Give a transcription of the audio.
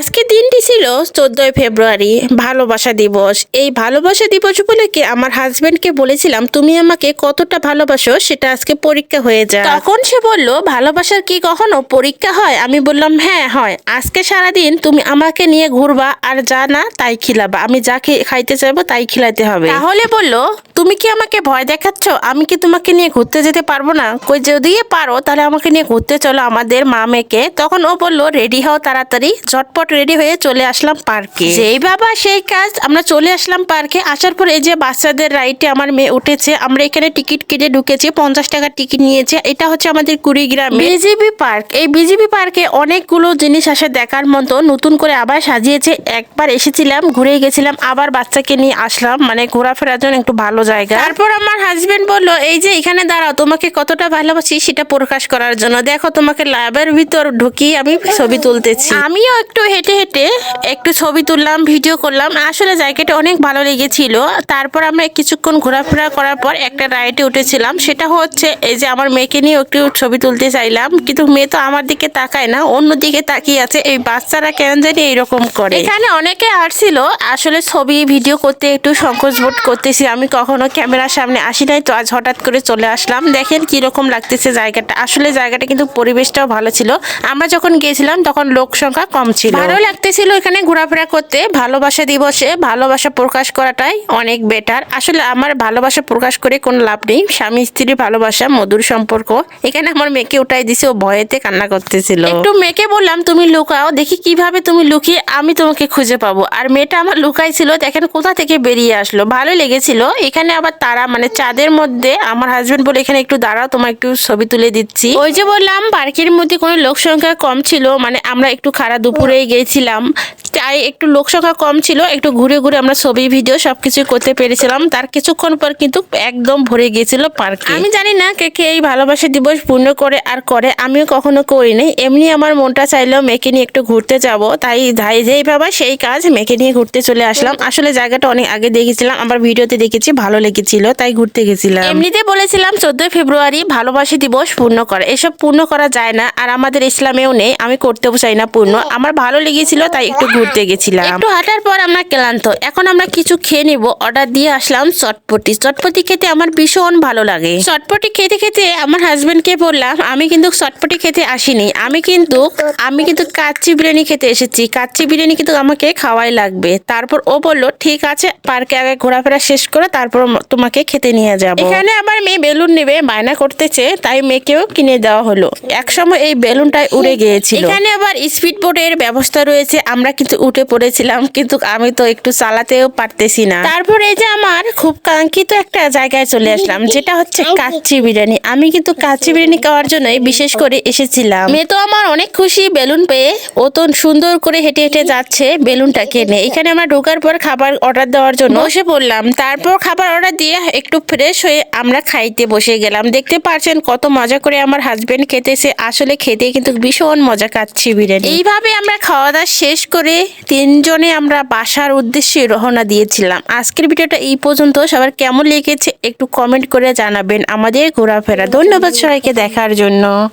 আজকে দিনটি ছিল চোদ্দই ফেব্রুয়ারি, ভালোবাসা দিবস। এই ভালোবাসা দিবস উপলক্ষে আমার হাজবেন্ডকে বলেছিলাম, তুমি আমাকে কতটা ভালোবাসো সেটা আজকে পরীক্ষা হয়ে যায় তখন সে বলল, ভালোবাসার কি কখনো পরীক্ষা হয়? আমি বললাম হ্যাঁ হয়। আজকে সারাদিন তুমি আমাকে নিয়ে ঘুরবা আর যা না তাই খিলাবা। আমি যা খাইতে চাইব তাই খিলাতে হবে। তাহলে বলল তুমি কি আমাকে ভয় দেখাচ্ছ? আমি কি তোমাকে নিয়ে ঘুরতে যেতে পারব না? কই যদি পারো তাহলে আমাকে নিয়ে ঘুরতে চলো আমাদের মা মেয়েকে। তখন ও বলল রেডি হও তাড়াতাড়ি ঝটপট রেডি হয়ে চলে আসলাম পার্কে। যেই বাবা সেই কাজ আমরা চলে আসলাম পার্কে। আসার পর এই যে বাচ্চাদের রাইটে আমার মেয়ে উঠেছে আমরা এখানে টিকিট কেটে ঢুকেছি পঞ্চাশ টাকার টিকিট নিয়েছে। এটা হচ্ছে আমাদের কুড়িগ্রাম। BGB park. এই বিজিবি পার্কে অনেকগুলো জিনিস আসে দেখার মতো। নতুন করে আবার সাজিয়েছে। একবার এসেছিলাম ঘুরে গেছিলাম আবার বাচ্চাকে নিয়ে আসলাম। মানে ঘোরাফেরার জন্য একটু ভালো জায়গা। তারপর আমার হাজবেন্ড বলল এই যে এখানে দাঁড়াও তোমাকে কতটা ভালোবাসি সেটা প্রকাশ করার জন্য। দেখো তোমাকে ল্যাবের ভিতর ঢুকিয়ে আমি ছবি তুলতেছি। আমিও একটু হেঁটে হেঁটে একটু ছবি তুললাম ভিডিও করলাম। আসলে জায়গাটা অনেক ভালো লেগেছিল। তারপর আমরা কিছুক্ষণ ঘোরাফেরা করার পর একটা রাইডে উঠেছিলাম। সেটা হচ্ছে এই যে আমার মেয়েকে নিয়ে একটু ছবি তুলতে চাইলাম। কিন্তু মেয়ে তো আমার দিকে তাকায় না অন্য দিকে তাকিয়ে আছে। এই বাচ্চারা কেন জানি এইরকম করে। এখানে অনেকে আসছিল আসলে ছবি ভিডিও করতে একটু সংকোচ বোধ করতেছি। আমি কখনো ক্যামেরার সামনে আসি নাই তো আজ হঠাৎ করে চলে আসলাম। দেখেন কীরকম লাগতেছে জায়গাটা। আসলে জায়গাটা কিন্তু পরিবেশটাও ভালো ছিল। আমরা যখন গিয়েছিলাম তখন লোক সংখ্যা কম ছিল। ভালো লাগতেছিল এখানে ঘোরাফেরা করতে। ভালোবাসা দিবসে ভালোবাসা প্রকাশ করাটাই অনেক বেটার। আসলে আমার ভালোবাসা প্রকাশ করে কোনো লাভ নেই। স্বামী স্ত্রীর ভালোবাসা মধুর সম্পর্ক। এখানে আমার মেয়েকে উঠাই দিছে ও ভয়েতে কান্না করতেছিল। একটু মেয়েকে বললাম তুমি লুকাও দেখি কীভাবে তুমি লুকিয়ে আমি তোমাকে খুঁজে পাবো। আর মেয়েটা আমার লুকাই ছিল দেখেন কোথা থেকে বেরিয়ে আসলো। ভালো লেগেছিল। এখানে আবার তারা মানে চাঁদের মধ্যে। আমার হাজবেন্ড বলে এখানে একটু দাঁড়াও তোমার একটু ছবি তুলে দিচ্ছি। ওই যে বললাম পার্কের মধ্যে কোনো লোক সংখ্যা কম ছিল মানে আমরা একটু খারা দুপুরে গিয়েছিলাম তাই একটু লোক সংখ্যা কম ছিল একটু ঘুরে ঘুরে আমরা ছবি ভিডিও সবকিছু করতে পেরেছিলাম। তার কিছুক্ষণ পর কিন্তু একদম ভরে গিয়েছিল পার্কে। আমি জানি না কে কে এই ভালোবাসা দিবস পূর্ণ করে আর করে আমিও কখনো করিনি এমনি আমার মনটা চাইলেও মেয়েকে নিয়ে একটু ঘুরতে যাব তাই ধাই যেই ভাবা সেই কাজ মেয়েকে নিয়ে ঘুরতে চলে আসলাম। আসলে জায়গাটা অনেক আগে দেখেছিলাম আবার ভিডিওতে দেখেছি ভালো লেগেছিল তাই ঘুরতে গেছিলাম। এমনিতে বলেছিলাম চোদ্দই ফেব্রুয়ারি ভালোবাসা দিবস পূর্ণ করা। এসব পূর্ণ করা যায় না আর আমাদের ইসলামেও নেই আমি করতেও চাই না পূর্ণ। আমার ভালো লেগেছিল তাই একটু ঘুরতে গেছিলাম। একটু হাঁটার পর আমরা ক্লান্ত। এখন আমরা কিছু খেয়ে নিব অর্ডার দিয়ে আসলাম চটপটি। চটপটি খেতে আমার ভীষণ ভালো লাগে। চটপটি খেতে খেতে আমার হাজবেন্ডকে বললাম আমি কিন্তু চটপটি খেতে আসিনি। আমি কিন্তু আমি কিন্তু কাচ্চি বিরিয়ানি খেতে এসেছি। কাচ্চি বিরিয়ানি কিন্তু আমাকে খাওয়াই লাগবে। তারপর ও বলল ঠিক আছে পার্কে আগে ঘোরাফেরা শেষ করে তারপর তোমাকে খেতে নিয়ে যাব। এখানে আবার মেয়ে বেলুন নেবে বায়না করতেছে তাই মেয়েকেও কিনে দেওয়া হলো। একসময় এই বেলুনটাই উড়ে গিয়েছিল। এখানে আবার স্পিড বোটের ব্যবস্থা রয়েছে আমরা কিন্তু উঠে পড়েছিলাম কিন্তু আমি তো একটু চালাতেও পারতেছি না। তারপরে এই যে আমার খুব কাঙ্ক্ষিত একটা জায়গায় চলে আসলাম যেটা হচ্ছে কাচ্চি বিরিয়ানি। আমি কিন্তু কাচ্চি বিরিয়ানি খাওয়ার জন্যই বিশেষ করে এসেছিলাম। মেয়ে তো আমার অনেক খুশি বেলুন পেয়ে। ও তো সুন্দর করে হেঁটে হেঁটে যাচ্ছে বেলুনটা কেনে এখানে আমরা ঢোকার পর খাবার অর্ডার দেওয়ার জন্য বসে পড়লাম তারপর খাবার অর্ডার দিয়ে একটু ফ্রেশ হয়ে আমরা খাইতে বসে গেলাম। দেখতে পাচ্ছেন কত মজা করে আমার হাজবেন্ড খেতেছে। আসলে খেতে কিন্তু ভীষণ মজা কাচ্ছি বিরিয়ানি। এইভাবে আমরা খাওয়া দাওয়া শেষ করে তিনজনে আমরা বাসার উদ্দেশ্যে রওনা দিয়েছিলাম। আজকের ভিডিওটা এই পর্যন্ত। সবার কেমন লেগেছে একটু কমেন্ট করে জানাবেন। আমাদের ঘোরাফেরা। ধন্যবাদ সবাইকে দেখার জন্য।